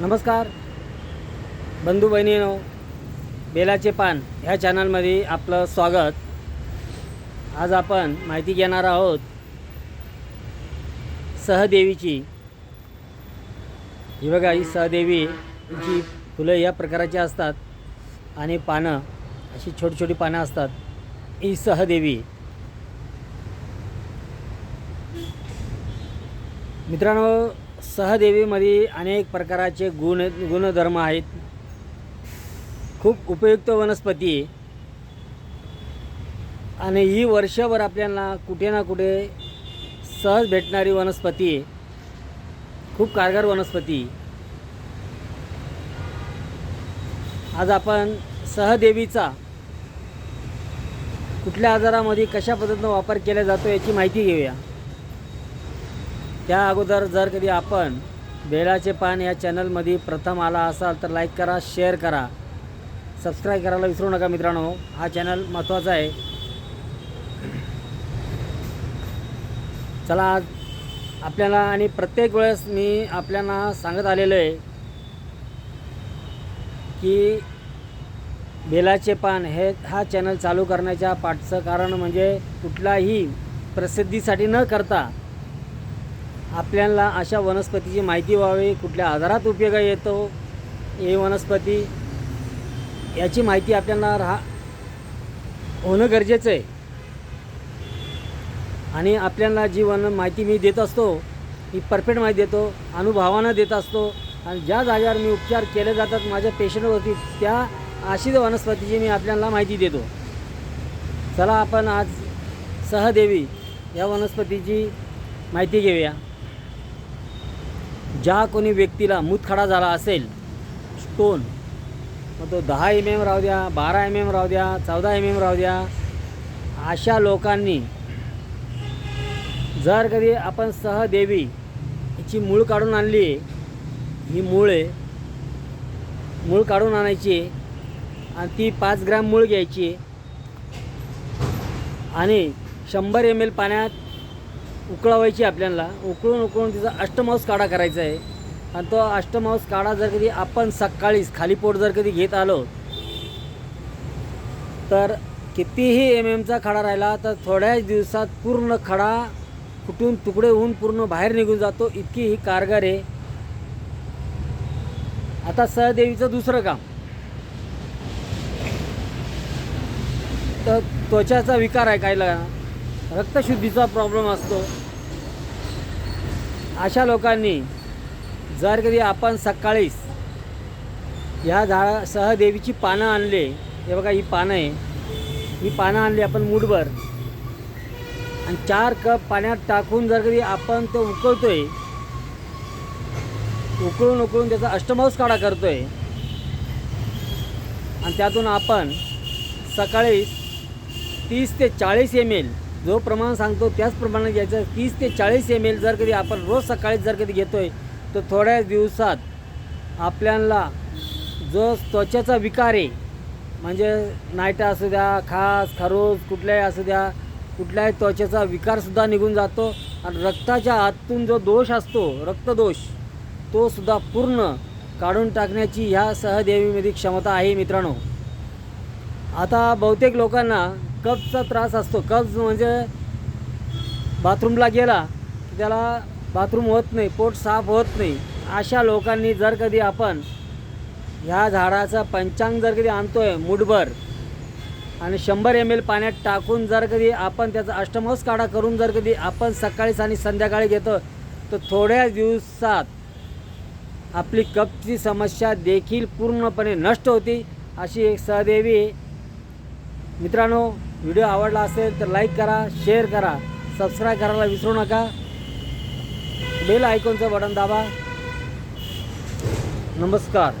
नमस्कार. बंधू बहिणीनो बेलाचे पान ह्या चॅनलमध्ये आपलं स्वागत. आज आपण माहिती घेणार आहोत सहदेवीची. ही बघा ही सहदेवी जी फुलं या प्रकाराची असतात आणि पानं अशी छोटी छोटी पानं असतात. ही सहदेवी. मित्रांनो सहदेवीमध्ये अनेक प्रकारचे गुण गुणधर्म आहेत. खूप उपयुक्त वनस्पती आहे. आणि ही वर्षभर आपल्याला कुठे ना कुठे सहज भेटणारी वनस्पती आहे. खूप कारगर वनस्पती आज आपण सहदेवीचा कुठल्या आजारामध्ये कशा पद्धतीनं वापर केला जातो याची माहिती घेऊया. त्या अगोदर जर कधी आपण बेलाचे पान या चॅनलमध्ये प्रथम आला असाल तर लाईक करा शेअर करा. सबस्क्राईब करायला विसरू नका मित्रांनो. हा चॅनल महत्त्वाचा आहे. चला आज आपल्याला आणि प्रत्येक वेळेस मी आपल्याला सांगत आलेलो आहे की बेलाचे पान हे हा चॅनल चालू करण्याच्या पाठचं कारण म्हणजे कुठलाही प्रसिद्धीसाठी न करता आपल्याला अशा वनस्पतीची माहिती व्हावी कुठल्या आजारात उपयोगा येतो हे वनस्पती याची माहिती आपल्याला राहा होणं गरजेचं आहे. आणि आपल्याला जी वन माहिती मी देत असतो ही परफेक्ट माहिती देतो अनुभवानं देत असतो आणि ज्या जागेवर मी उपचार केले जातात माझ्या पेशंटवरती त्या अशीच वनस्पतीची मी आपल्याला माहिती देतो. चला आपण आज सहदेवी या वनस्पतीची माहिती घेऊया. ज्या कोणी व्यक्तीला मूतखडा झाला असेल स्टोन मग तो दहा एम एम राहू द्या बारा एम एम राहू द्या चौदा एम एम राहू द्या अशा लोकांनी जर कधी आपण सहदेवी हिची मूळ काढून आणली ही मूळे मूळ काढून आणायची आणि ती पाच ग्रॅम मूळ घ्यायची आणि शंभर एम एल पाण्यात उकळवायची आपल्याला. उकळून उकळून तिचा अष्टमांस काढा करायचा आहे. आणि तो अष्टमांस काढा जर कधी आपण सकाळीच खाली पोट जर कधी घेत आलो तर कितीही एम एमचा खडा राहिला तर थोड्याच दिवसात पूर्ण खडा फुटून तुकडे होऊन पूर्ण बाहेर निघून जातो. इतकी ही कारगर आहे. आता सहदेवीचं दुसरं काम. तर त्वचाचा विकार आहे काहीला. रक्तशुद्धीचा प्रॉब्लेम असतो. अशा लोकांनी जर कधी आपण सकाळीच ह्या झाडा सहदेवीची पानं आणले हे बघा ही पानं आहे. ही पानं आणली आपण मूठभर. आणि चार कप पाण्यात टाकून जर कधी आपण तो उकळतोय उकळून उकळून त्याचा अष्टमांस काढा करतोय. आणि त्यातून आपण सकाळी तीस ते चाळीस एम एल जो प्रमाण सांगतो त्याच प्रमाणात घ्यायचं तीस ते चाळीस एम एल जर कधी आपण रोज सकाळी जर कधी घेतोय तर थोड्याच दिवसात आपल्याला जो त्वचेचा विकार आहे म्हणजे नायटा असू द्या खास खरोज कुठल्याही असू द्या कुठल्याही त्वचेचा विकारसुद्धा निघून जातो. आणि रक्ताच्या आतून जो दोष असतो रक्तदोष तो सुद्धा पूर्ण काढून टाकण्याची ह्या सहदेवीमध्ये क्षमता आहे मित्रांनो. आता बहुतेक लोकांना कफचा त्रास असतो. कफ म्हणजे बाथरूमला गेला की त्याला बाथरूम होत नाही पोट साफ होत नाही. अशा लोकांनी जर कधी आपण ह्या झाडाचा पंचांग जर कधी आणतो आहे मुठभर आणि शंभर एम एल पाण्यात टाकून जर कधी आपण त्याचा अष्टमांस काढा करून जर कधी आपण सकाळीच आणि संध्याकाळी घेतो तर थोड्या दिवसात आपली कपची समस्या देखील पूर्णपणे नष्ट होती. अशी एक सहदेवी मित्रांनो व्हिडिओ आवडला असेल तर लाईक करा शेअर करा सबस्क्राईब करायला विसरू नका. बेल आयकॉनचं बटन दाबा. नमस्कार.